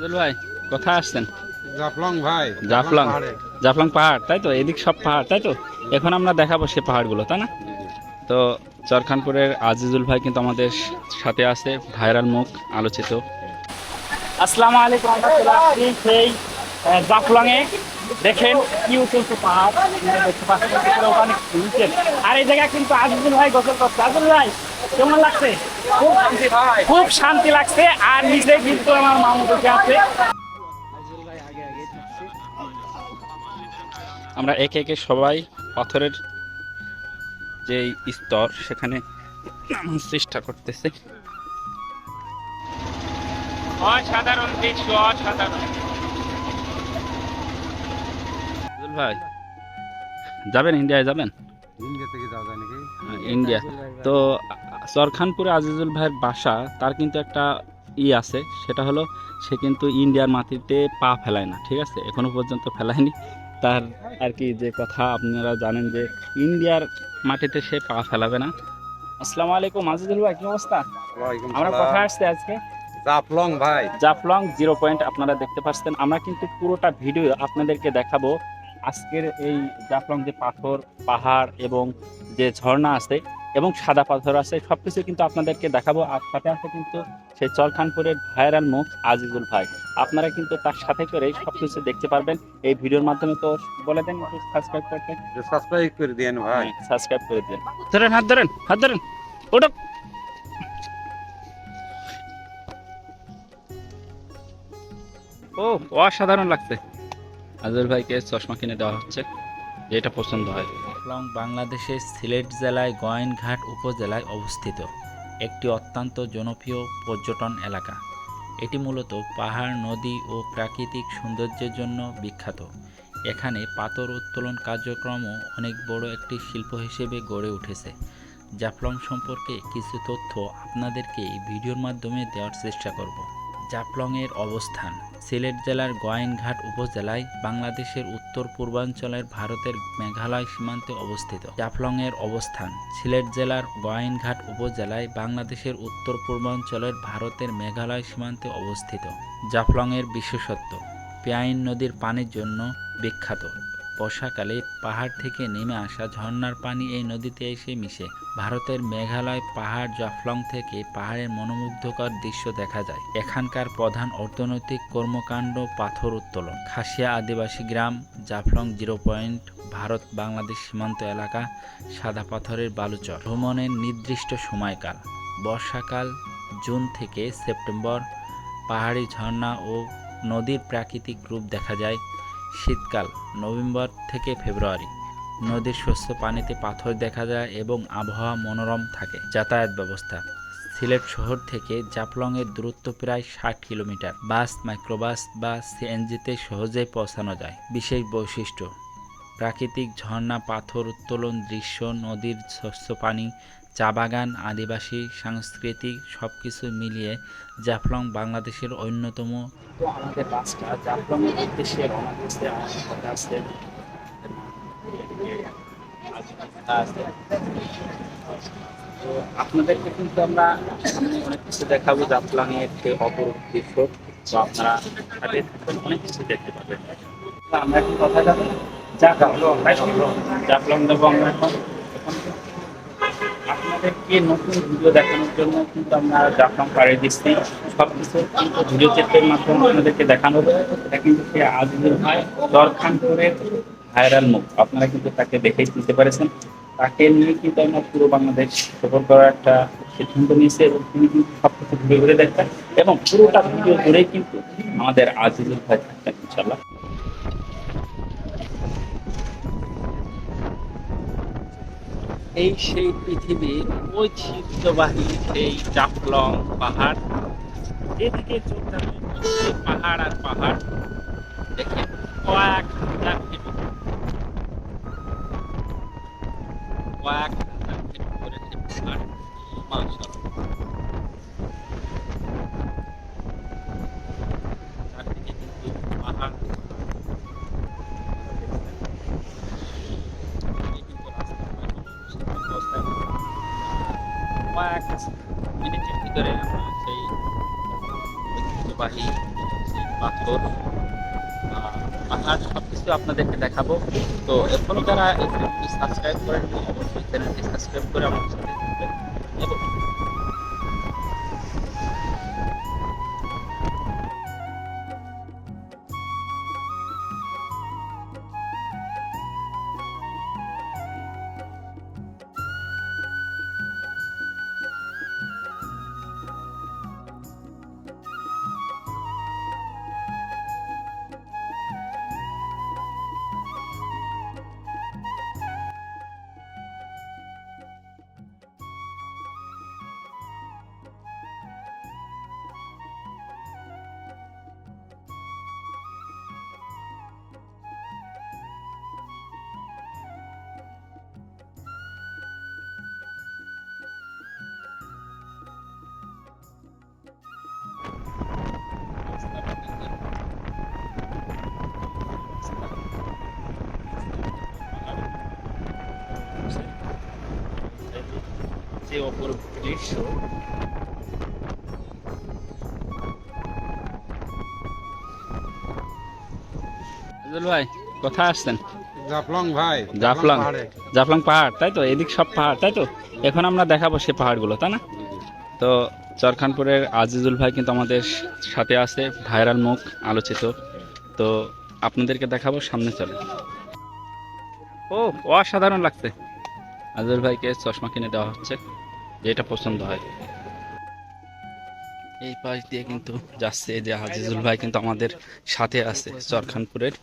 আজিজুল ভাই কোথায় আসছেন? জাফলং ভাই জাফলং। জাফলং পাহাড়। তাই তো? এদিক সব পাহাড় তাই তো? এখন আমরা দেখাবো সে পাহাড়গুলো তাই না? তো চরখানপুরের আজিজুল ভাই কিন্তু আমাদের সাথে আছে ভাইরাল মুখ আলোচিত। আসসালামু আলাইকুম সেই জাফলং এ দেখেন কি উঁচু উঁচু পাহাড়। দেখতে পাচ্ছেন ওখানে আর এই জায়গায় কিন্তু আজিজুল ভাই গোসল করছে। আজিজুল ভাই কেমন লাগছে? খুব শান্তি ভাই। খুব শান্তি লাগছে আর নিচে কিন্তু আমার মামুকে আছে? আমরা একে একে সবাই পাথরের যে স্তর সেখানে নামার চেষ্টা করতেছে। অসাধারণ দৃশ্য অসাধারণ। ভাই যাবেন ইন্ডিয়ায় যাবেন? ইন্ডিয়া থেকে যাওয়া যায় নাকি? ইন্ডিয়া। তো সরখানপুরে আজিজুল ভাইয়ের বাসা তার কিন্তু একটা ই আছে সেটা হলো সে কিন্তু ইন্ডিয়ার মাটিতে পা ফেলায় না ঠিক আছে? এখনও পর্যন্ত ফেলায়নি। তার আর কি যে কথা আপনারা জানেন যে ইন্ডিয়ার মাটিতে সে পা ফেলাবে না। আসসালামু আলাইকুম আজিজুল ভাই কি অবস্থা? আমরা। কোথায় আসছে আজকে। জাফলং ভাই। জাফলং জিরো পয়েন্ট আপনারা দেখতে পাচ্ছেন। আমরা কিন্তু পুরোটা ভিডিও আপনাদেরকে দেখাবো আজকের এই জাফলং যে পাথর পাহাড় এবং যে ঝর্ণা আছে এবং সাদা পাথর আছে। সবকিছু কিন্তু আপনাদেরকে দেখাবো। আর সাথে আছে কিন্তু সেই চরখানপুরের ভাইরাল মুখ আজিজুল ভাই। আপনারা কিন্তু তার সাথে করে সবকিছু দেখতে পারবেন। এই ভিডিওর মাধ্যমে তো বলে দেন সাবস্ক্রাইব করতে। সাবস্ক্রাইব করে দিয়েন ভাই। সাবস্ক্রাইব করে দিন ধরেন হাত ধরেন হাত ধরেন। ওটা ও অসাধারণ লাগছে। আজর ভাইকে চশমা কিনে দেওয়া হচ্ছে। যেটা পছন্দ হয়। লং বাংলাদেশের সিলেট জেলায় গোয়াইনঘাট উপজেলায় অবস্থিত। একটি অত্যন্ত জনপ্রিয় পর্যটন এলাকা। এটি মূলত পাহাড়, নদী ও প্রাকৃতিক সৌন্দর্যের জন্য বিখ্যাত। এখানে পাথর উত্তোলন কার্যক্রমও অনেক বড় একটি শিল্প হিসেবে গড়ে উঠেছে। জাফলং সম্পর্কে কিছু তথ্য আপনাদেরকে এই ভিডিওর মাধ্যমে দেওয়ার চেষ্টা করব। জাফলংয়ের অবস্থান। সিলেট জেলার গোয়াইনঘাট উপজেলায় বাংলাদেশের উত্তর পূর্বাঞ্চলের ভারতের মেঘালয় সীমান্তে অবস্থিত। জাফলংয়ের অবস্থান, সিলেট জেলার গোয়াইনঘাট উপজেলায় বাংলাদেশের উত্তর পূর্বাঞ্চলের ভারতের মেঘালয় সীমান্তে অবস্থিত। জাফলংয়ের বিশেষত্ব, পেয়াইন নদীর পানির জন্য বিখ্যাত। বর্ষাকালে পাহাড় থেকে নেমে আসা ঝর্ণার পানি এই নদীতে এসে মিশে। ভারতের মেঘালয় পাহাড় জাফলং থেকে পাহাড়ের মনোমুগ্ধকর দৃশ্য দেখা যায়। এখানকার প্রধান অর্থনৈতিক কর্মকাণ্ড পাথর উত্তোলন। খাসিয়া আদিবাসী গ্রাম, জাফলং জিরো পয়েন্ট, ভারত বাংলাদেশ সীমান্ত এলাকা, সাদা পাথরের বালুচর। ভ্রমণের নির্দিষ্ট সময়কাল। বর্ষাকাল, জুন থেকে সেপ্টেম্বর, পাহাড়ি ঝর্ণা ও নদীর প্রাকৃতিক রূপ দেখা যায়। শীতকাল, নভেম্বর থেকে ফেব্রুয়ারি। নদীর শস্য পানিতে পাথর দেখা যায় এবং আবহাওয়া মনোরম থাকে। যাতায়াত ব্যবস্থা। সিলেট শহর থেকে জাফলংয়ের দূরত্ব প্রায় ষাট কিলোমিটার। বাস, মাইক্রোবাস বা সিএনজিতে সহজেই পৌঁছানো যায়। বিশেষ বৈশিষ্ট্য, প্রাকৃতিক ঝর্ণা, পাথর উত্তোলন, দৃশ্য, নদীর শস্য পানি চা বাগান, আদিবাসী, সাংস্কৃতিক সব কিছু মিলিয়ে জাফলং বাংলাদেশের অন্যতম আমাদের আসছে তো আপনাদেরকে কিন্তু আমরা অনেক কিছু দেখাবো জাফলং এর যে অপরূপ দৃশ্য। তো আপনারা অনেক কিছু দেখতে পাবেন। আমরা কথা যাব জাফলং জাফলং যাব আমরা এখন। আপনাদেরকে নতুন ভিডিও দেখানোর জন্য কিন্তু আমরা জাফলং পাড়ে দিচ্ছি। সব কিছু কিন্তু ভিডিও চিত্রের মাধ্যমে আপনাদেরকে দেখানো এটা কিন্তু সে আজিজুল ভাই দরখানপুরের ভাইরাল মুখ। আপনারা কিন্তু তাকে দেখেই চিনতে পারেছেন। তাকে নিয়ে কিন্তু আমরা পুরো বাংলাদেশ সফর করার একটা সিদ্ধান্ত নিয়েছে এবং তিনি কিন্তু সব কিছু ঘুরে ঘুরে দেখবেন এবং পুরোটা ভিডিও জুড়েই কিন্তু আমাদের আজিজুল ভাই থাকবেন ইনশাল্লাহ এই সেই পৃথিবীর ঐতিহ্যবাহী সেই জাফলং পাহাড়। এদিকে চলতে পাহাড় আর পাহাড়। দেখে কয়েক হাজার কয়েক সবকিছু সব কিছু আপনাদেরকে দেখাবো। তো এখনও যারা সাবস্ক্রাইব করেন অবশ্যই চ্যানেলটি সাবস্ক্রাইব করে আমার সাথে এবং যে অপরূপ দৃশ্য। ভাই কোথায় আসছেন? জাফলং ভাই জাফলং। জাফলং পাহাড় তাই তো? এদিক সব পাহাড় তাই তো? এখন আমরা দেখাবো সে পাহাড়গুলো তাই না? তো চরখানপুরের আজিজুল ভাই কিন্তু আমাদের সাথে আছে ভাইরাল মুখ আলোচিত। তো আপনাদেরকে দেখাবো সামনে চলে। ও অসাধারণ লাগছে। আজিজুল ভাইকে চশমা কিনে দেওয়া হচ্ছে। যেটা পছন্দ হয়। এই পাশ দিয়ে কিন্তু যাচ্ছে এই যে আজিজুল ভাই কিন্তু আমাদের সাথে আছে চরখানপুরের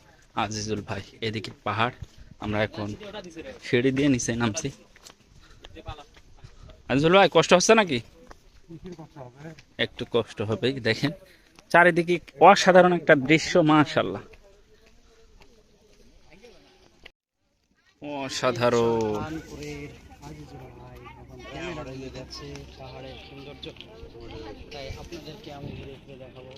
আজিজুল ভাই। এদিকে পাহাড় আমরা এখন সিঁড়ি দিয়ে নিচে নামছি। আজিজুল ভাই কষ্ট হচ্ছে নাকি? একটু কষ্ট হবে দেখেন। চারিদিকে অসাধারণ একটা দৃশ্য মাশাল্লাহ অসাধারণ। পাহাড়ের সৌন্দর্য। তাই আপনাদেরকে আমি দেখাবো।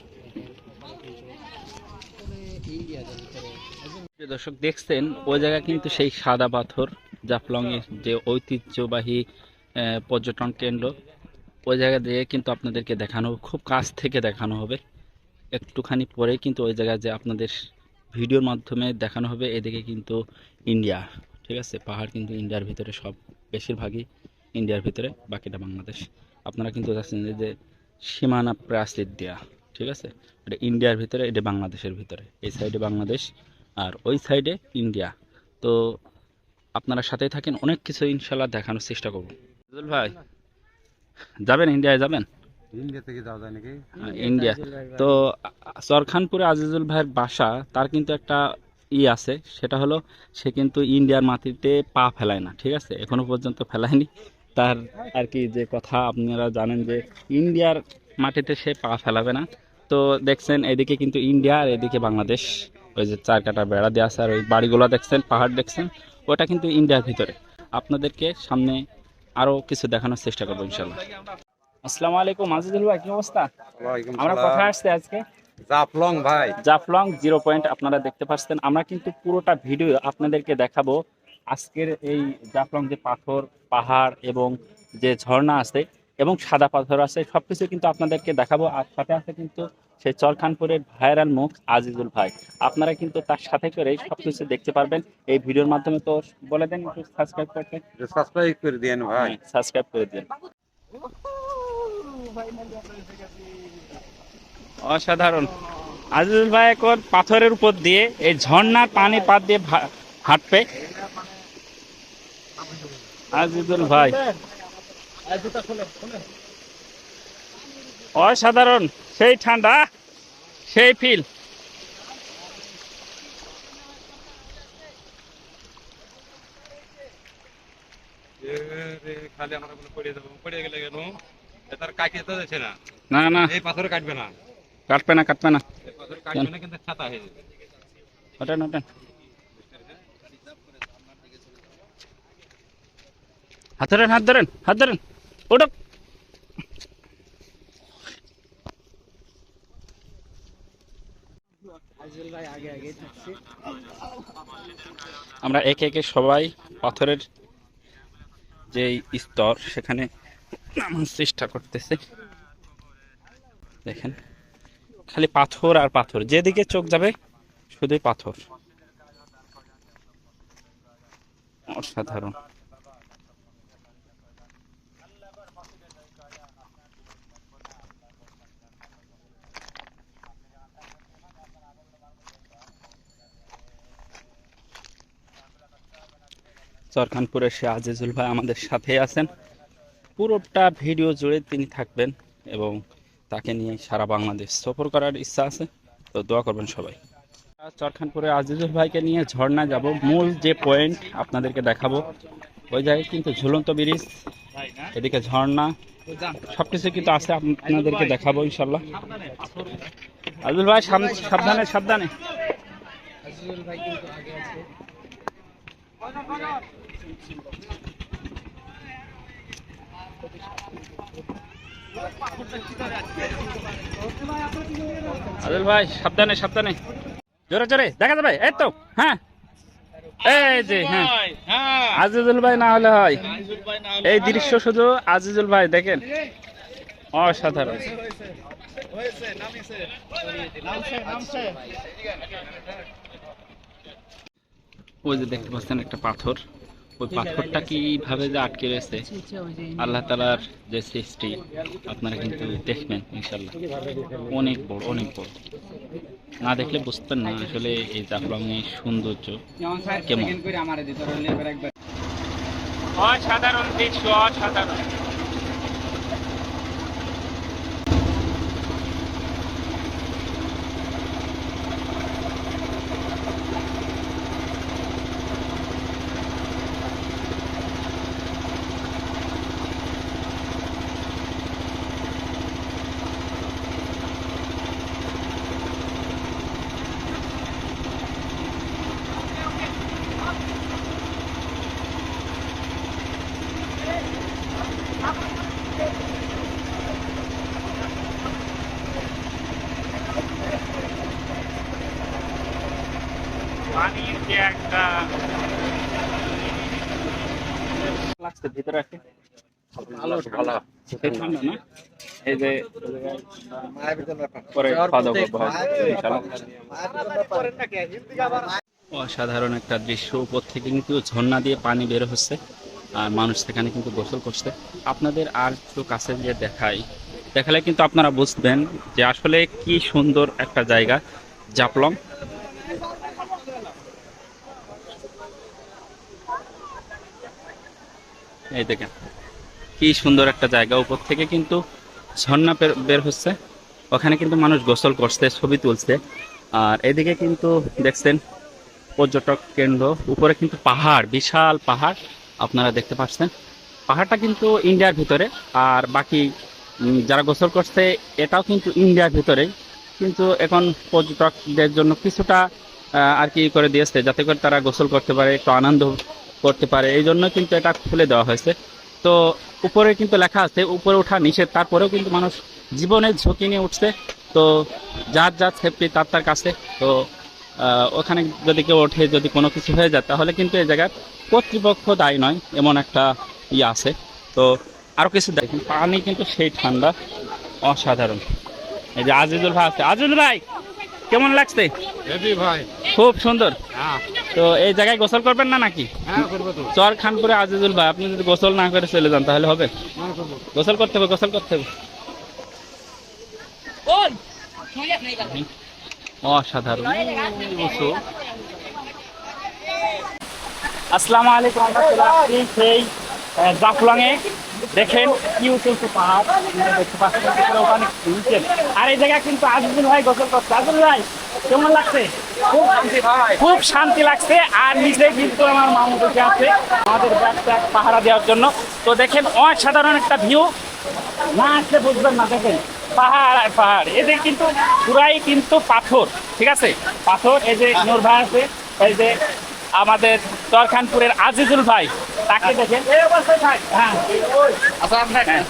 দর্শক, দেখছেন, ওই জায়গা কিন্তু সেই সাদা পাথর জাফলং এর যে ঐতিহ্যবাহী পর্যটন কেন্দ্র। ওই জায়গা দিয়ে কিন্তু আপনাদেরকে দেখানো খুব কাছ থেকে দেখানো হবে। একটুখানি পরে কিন্তু ওই জায়গায় যে আপনাদের ভিডিওর মাধ্যমে দেখানো হবে, এদিকে কিন্তু ইন্ডিয়া, ঠিক আছে? পাহাড় কিন্তু ইন্ডিয়ার ভিতরে সব, বেশিরভাগই ইন্ডিয়ার ভিতরে বাকিটা বাংলাদেশ। আপনারা কিন্তু যাচ্ছেন যে- সীমানা প্রাচীর দেয়া ঠিক আছে? এটা ইন্ডিয়ার ভিতরে এটা বাংলাদেশের ভিতরে। এই সাইডে বাংলাদেশ আর ওই সাইডে ইন্ডিয়া। তো আপনারা সাথে থাকেন অনেক কিছু ইনশাল্লাহ দেখানোর চেষ্টা করব। ভাই যাবেন ইন্ডিয়ায় যাবেন? ইন্ডিয়া থেকে যাওয়া যায় নাকি? ইন্ডিয়া। তো সরখানপুরে আজিজুল ভাইয়ের বাসা তার কিন্তু একটা ই আছে সেটা হলো সে কিন্তু ইন্ডিয়ার মাটিতে পা ফেলায় না ঠিক আছে? এখনও পর্যন্ত ফেলায়নি। তার আর কি যে কথা আপনারা জানেন যে ইন্ডিয়ার মাটিতে সে পা ফেলাবে না। তো দেখছেন এদিকে কিন্তু ইন্ডিয়া আর এদিকে বাংলাদেশ ওই যে চার কাটা বেড়া দেওয়া আছে আর ওই বাড়িগুলো দেখছেন পাহাড় দেখছেন ওটা কিন্তু ইন্ডিয়ার ভিতরে। আপনাদেরকে সামনে আরও কিছু দেখানোর চেষ্টা করব ইনশাল্লাহ আসসালামু আলাইকুম আজিজুল ভাই কি অবস্থা? আমরা। কোথায় আসছে আজকে? জাফলং ভাই। জাফলং জিরো পয়েন্ট আপনারা দেখতে পাচ্ছেন। আমরা কিন্তু পুরোটা ভিডিও আপনাদেরকে দেখাবো আজকের এই জাফলং যে পাথর পাহাড় এবং যে ঝর্ণা আছে এবং সাদা পাথর আছে সবকিছু কিন্তু আপনাদেরকে দেখাবো। আর সাথে আছে কিন্তু সেই চরখানপুরের ভাইরাল মুখ আজিজুল ভাই। আপনারা কিন্তু তার সাথে করে সবকিছু দেখতে পারবেন। এই ভিডিওর মাধ্যমে তো বলে দেন একটু সাবস্ক্রাইব করতে। সাবস্ক্রাইব করে দিয়েন ভাই। সাবস্ক্রাইব করে দেন। অসাধারণ। আজিজুল ভাই এখন পাথরের উপর দিয়ে এই ঝর্ণার পানি পাত দিয়ে ভা- হাঁটবে। আজিজুল ভাই। অসাধারণ। সেই ঠান্ডা সেই ফিল খালি আমরা পড়ে যাব পড়ে গেলে কেন? তার কাটিয়ে তো যাচ্ছে না। না না। এই পাথর কাটবে না। কাটবে না কাটবে না। পাথর কাটবে না কিন্তু ছাতা হয়ে যাবে। ওঠেন ওঠেন। হাত ধরেন হাত ধরেন হাত ধরেন। ওটা আমরা একে একে সবাই পাথরের যে স্তর, সেখানে চেষ্টা করতেছে। দেখেন, খালি পাথর আর পাথর। যেদিকে চোখ যাবে, শুধুই পাথর। অসাধারণ। চরখানপুরের সে আজিজুল ভাই আমাদের সাথে আছেন। পুরোটা ভিডিও জুড়ে তিনি থাকবেন এবং তাকে নিয়ে সারা বাংলাদেশ সফর করার ইচ্ছা আছে। তো দোয়া করবেন সবাই। চরখানপুরে আজিজুল ভাইকে নিয়ে ঝর্ণা যাব। মূল যে পয়েন্ট আপনাদেরকে দেখাবো, ওই জায়গায় কিন্তু ঝুলন্ত ব্রিজ, এদিকে ঝর্ণা, সবকিছু কিন্তু আছে আপনাদেরকে দেখাবো ইনশাল্লাহ আজিজুল ভাই সাবধানে সাবধানে। আজিজুল ভাই কিন্তু আগে আছে। আদিল ভাই সাবধানে সাবধানে। জোরে জোরে দেখা যাবে? এই তো হ্যাঁ। এই যে হ্যাঁ। আজিজুল ভাই না হলে হয়। এই দৃশ্য শুধু আজিজুল ভাই দেখেন। অসাধারণ। ওই যে দেখতে পাচ্ছেন একটা পাথর। ওই পাথরটা কীভাবে যে আটকে রয়েছে, আল্লাহ তালার যে সৃষ্টি, আপনারা কিন্তু দেখবেন ইনশাল্লাহ অনেক বড় অনেক বড়। না দেখলে বুঝতেন না আসলে এই জাফলংয়ের সৌন্দর্য কেমন। অসাধারণ দৃশ্য, অসাধারণ। ভিতরে আছে ভালো ভালো। ঠান্ডা না? এই যে পরে খাওয়া দাওয়া করব অসাধারণ একটা দৃশ্য। উপর থেকে কিন্তু ঝর্ণা দিয়ে পানি বের হচ্ছে আর মানুষ সেখানে কিন্তু গোসল করছে। আপনাদের আর একটু কাছে যে দেখাই। দেখালে কিন্তু আপনারা বুঝবেন যে আসলে কি সুন্দর একটা জায়গা জাপলং। এই দেখেন, কি সুন্দর একটা জায়গা উপর থেকে কিন্তু ঝর্ণা বের- হচ্ছে। ওখানে কিন্তু মানুষ গোসল করছে, ছবি তুলছে। আর এদিকে কিন্তু দেখছেন পর্যটক কেন্দ্র, উপরে কিন্তু পাহাড়, বিশাল পাহাড়, আপনারা দেখতে পাচ্ছেন। পাহাড়টা কিন্তু ইন্ডিয়ার ভিতরে, আর বাকি যারা গোসল করছে, এটাও কিন্তু ইন্ডিয়ার ভিতরে। কিন্তু এখন পর্যটকদের জন্য কিছুটা আর কি করে দিয়েছে, যাতে করে তারা গোসল করতে পারে, একটু আনন্দ করতে পারে। এই জন্য কিন্তু এটা খুলে দেওয়া হয়েছে। তো উপরে কিন্তু লেখা আছে উপরে ওঠা নিষেধ। তারপরেও কিন্তু মানুষ জীবনের ঝুঁকি নিয়ে উঠছে। তো যার যার সেফটি তার তার কাছে। তো ওখানে যদি কেউ ওঠে যদি কোনো কিছু হয়ে যায় তাহলে কিন্তু এই জায়গার কর্তৃপক্ষ দায়ী নয় এমন একটা ইয়ে আছে। তো আরও কিছু দেখেন পানি কিন্তু সেই ঠান্ডা অসাধারণ। এই যে আজিজুল ভাই আছে। আজিজুল ভাই কেমন লাগছে? ভাই। খুব সুন্দর। হ্যাঁ। তো এই জায়গায় গোসল করবেন না নাকি? হ্যাঁ করব তো। চর খানপুরে আজিজুল ভাই আপনি যদি গোসল না করে চলে যান তাহলে হবে? গোসল করতে হবে গোসল করতে হবে। অসাধারণ। আসসালামু আলাইকুম আপনি সেই জাফলংয়ে। দেখেন কি উঁচু পাহাড়। দেখতে পাচ্ছেন আর এই জায়গায় কিন্তু আজিজুল ভাই গোসল করছে। আজিজুল ভাই কেমন লাগছে? খুব খুব শান্তি লাগছে। আর নিচে কিন্তু আমার মামু বসে আছে। আমাদের ব্যাগটা পাহারা দেওয়ার জন্য। তো দেখেন অসাধারণ একটা ভিউ না আসলে বুঝবেন না দেখেন। পাহাড় আর পাহাড়। এদের কিন্তু পুরাই কিন্তু পাথর ঠিক আছে? পাথর এই যে নূর ভাই আছে এই যে আমাদের চরখানপুরের আজিজুল ভাই তাকে দেখেন। হ্যাঁ। হ্যাঁ।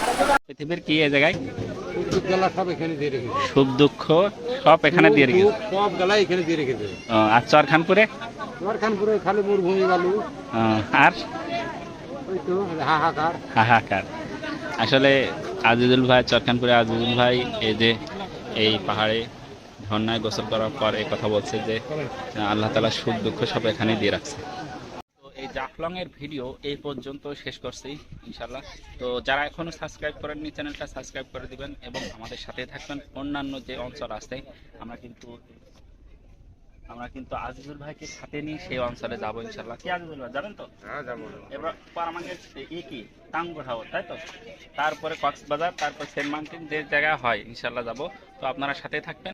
পৃথিবীর কি এই জায়গায়? এখানে সুখ দুঃখ সব এখানে দিয়ে সব গলা এখানে দিয়ে আর তোমার খানপুরে খালি মরুভূমি বালু আর? হাহাকার। হাহাকার আসলে আজিজুল ভাই, চরখানপুরে আজিজুল ভাই, এই যে এই পাহাড়ে ঝর্ণায় গোসল করার পর এই কথা বলছে যে আল্লাহ তালা সুখ দুঃখ সব এখানেই দিয়ে রাখছে। জাফলং এর ভিডিও এই পর্যন্ত শেষ করছি ইনশাল্লাহ তো যারা এখনও সাবস্ক্রাইব করেননি চ্যানেলটা সাবস্ক্রাইব করে দিবেন এবং আমাদের সাথে থাকবেন। অন্যান্য যে অঞ্চল আছে আমরা কিন্তু আমরা কিন্তু আজিজুল ভাইকে সাথে নিয়ে সেই অঞ্চলে যাব ইনশাল্লাহ কি আজিজুল ভাই যাবেন তো? হ্যাঁ যাব। এবার পর আমাকে ই কি? টাঙ্গুর হাওর তাই তো? তারপরে কক্সবাজার তারপর সেন্ট মার্টিন যে জায়গা হয় ইনশাল্লাহ যাব। তো আপনারা সাথে থাকবেন।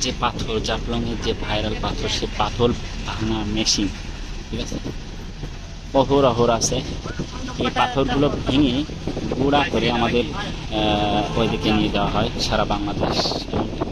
যে পাথর, জাফলংয়ের যে ভাইরাল পাথর সে পাথর ভাঙা মেশিন ঠিক আছে? অহর আছে। এই পাথরগুলো ভেঙে গুঁড়া করে আমাদের ওইদিকে নিয়ে যাওয়া হয় সারা বাংলাদেশ। এমনকি